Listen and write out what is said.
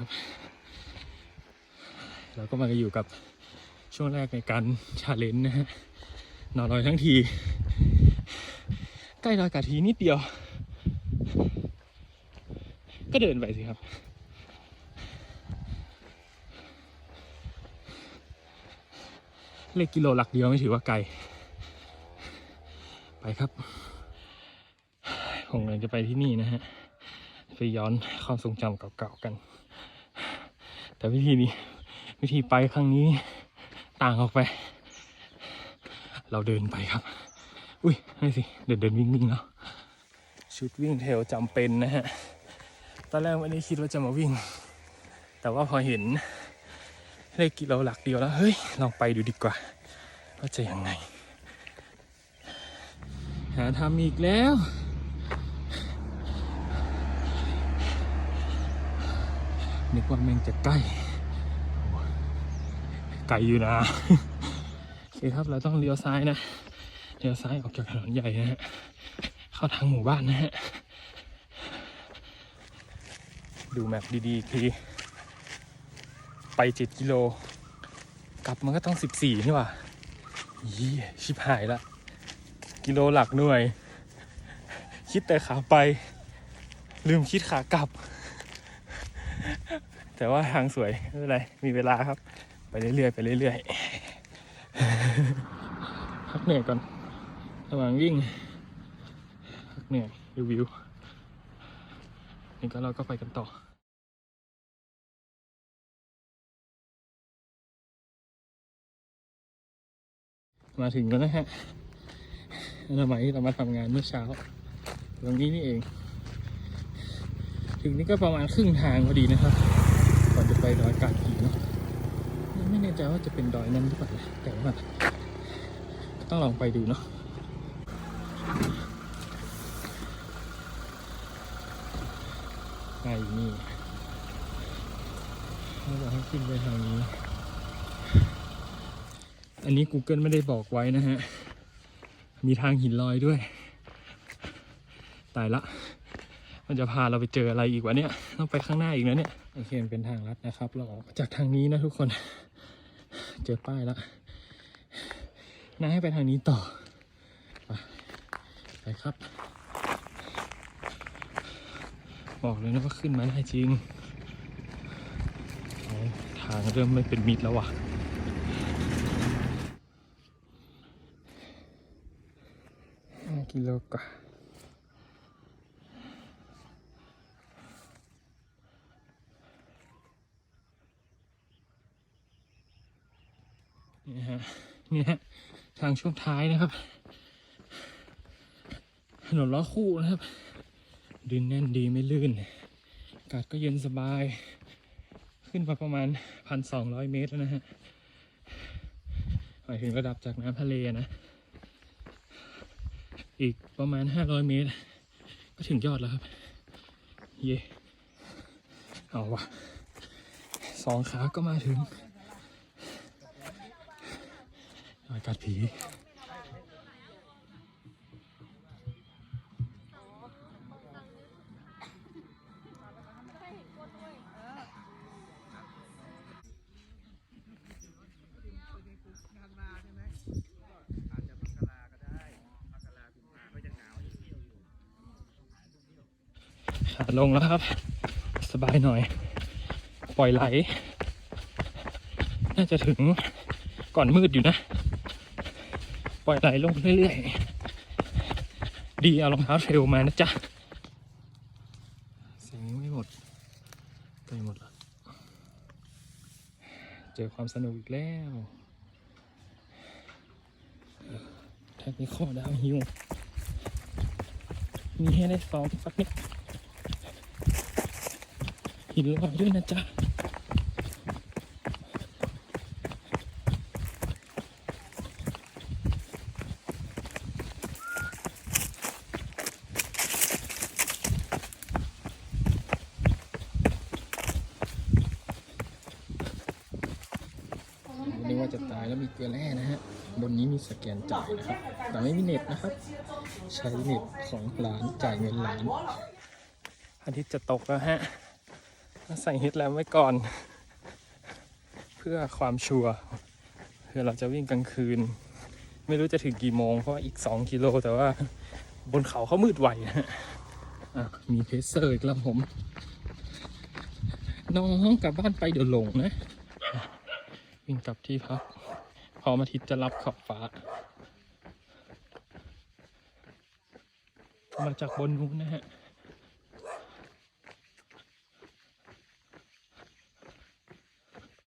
ครับ เราก็มาอยู่กับช่วงแรกในการชาเลนจ์นะฮะนอนลอยทั้งที ใกล้ดอยกาทีนิดเดียว ก็เดินไปสิครับเลขกิโลหลักเดียวไม่ถือว่าไกล ไปครับ ผมกำลังจะไปที่นี่นะฮะ ไปย้อนความทรงจำเก่าๆกัน แต่วิธีนี้วิธีไปครั้งนี้ต่างออกไป เราเดินไปครับ อุ้ยไม่สิเดินเดินวิ่งวิ่งเนาะชุดวิ่งเทลจำเป็นนะฮะตอนแรกไม่ได้คิดว่าจะมาวิ่ง แต่ว่าพอเห็นเลขกิโลหลักเดียวแล้วเฮ้ยลองไปดูดีกว่าว่าจะยังไงหาทำอีกแล้ว นึกว่าแม่งจะใกล้ ไกลอยู่นะโอเคครับเราต้องเลี้ยวซ้ายนะเลี้ยวซ้ายออกจากถนนใหญ่นะฮะเข้าทางหมู่บ้านนะฮะดูแมพดีๆทีไปเจ็ดกิโล กลับมันก็ต้องสิบสี่นี่หว่ายี่ชิบหายละ กิโลหลักหน่วย คิดแต่ขาไป ลืมคิดขากลับ แต่ว่าทางสวยไม่เป็นไรมีเวลาครับ ไปเรื่อยๆไปเรื่อยๆพักเหนื่อยก่อนระหว่างวิ่งพักเหนื่อยดูวิวนี่ก็เราก็ไปกันต่อมาถึงแล้วนะฮะทำไมเรามาทำงานเมื่อเช้า ตรงนี้นี่เอง ถึงนี่ก็ประมาณครึ่งทางพอดีนะครับ ก่อนจะไปดอยกากีเนาะไม่แน่ใจว่าจะเป็นดอยนั้นหรือเปล่านะแต่ว่าต้องลองไปดูเนาะไงนี่เขาบอกให้ขึ้นไปทางนี้ อันนี้ Google ไม่ได้บอกไว้นะฮะ มีทางหินลอยด้วย ตายละ มันจะพาเราไปเจออะไรอีกวะเนี่ย ต้องไปข้างหน้าอีกนะเนี่ยโอเคเป็นทางลัดนะครับ เราออกจากทางนี้นะทุกคน เจอป้ายแล้วน่าให้ไปทางนี้ต่อไปไปครับ บอกเลยนะว่าขึ้นมาได้จริง ทางเริ่มไม่เป็นมิดแล้วว่ะกิโลกว่า นี่ฮะนี่ฮะทางช่วงท้ายนะครับถนนล้อคู่นะครับ ดินแน่นดีไม่ลื่นอากาศก็เย็นสบาย ขึ้นมาประมาณพันสองร้อยเมตรแล้วนะฮะหมายถึงระดับจากน้ำทะเลนะ อีกประมาณ500เมตร ก็ถึงยอดแล้วครับ เย่เอาวะสองขาก็มาถึง อากาศผีขาลงแล้วครับ สบายหน่อย ปล่อยไหล น่าจะถึงก่อนมืดอยู่นะ ล่อยไหลลงเรื่อยๆ ดีเอารองเท้าเทรลมานะจ๊ะเสียงยังไม่หมดไปหมดแล้วเจอความสนุกอีกแล้วแท็กนิคอดาวฮิวมีให้ได้ซ้อมสักนิดหินลอยด้วยนะจ๊ะาจะตายแล้วมีเกลือแร่นะฮะ บนนี้มีสแกนจ่ายนะครับ แต่ไม่มีเน็ตนะครับ ใช้เน็ตของร้านจ่ายเงินร้าน อาทิตย์จะตกแล้วฮะมาใส่เฮดแลมป์ไว้ก่อน เพื่อความชัวร์เพื่อเราจะวิ่งกลางคืน ไม่รู้จะถึงกี่โมง เพราะว่าอีก 2 กิโลแต่ว่าบนเขาเขามืดไวนะฮะอะมีเพสเซอร์อีกแล้วผม น้องกลับบ้านไปเดี๋ยวหลงนะ วิ่งกลับที่พัก พอมาทิตย์จะรับขอบฟ้า มาจากบนนู้นนะฮะ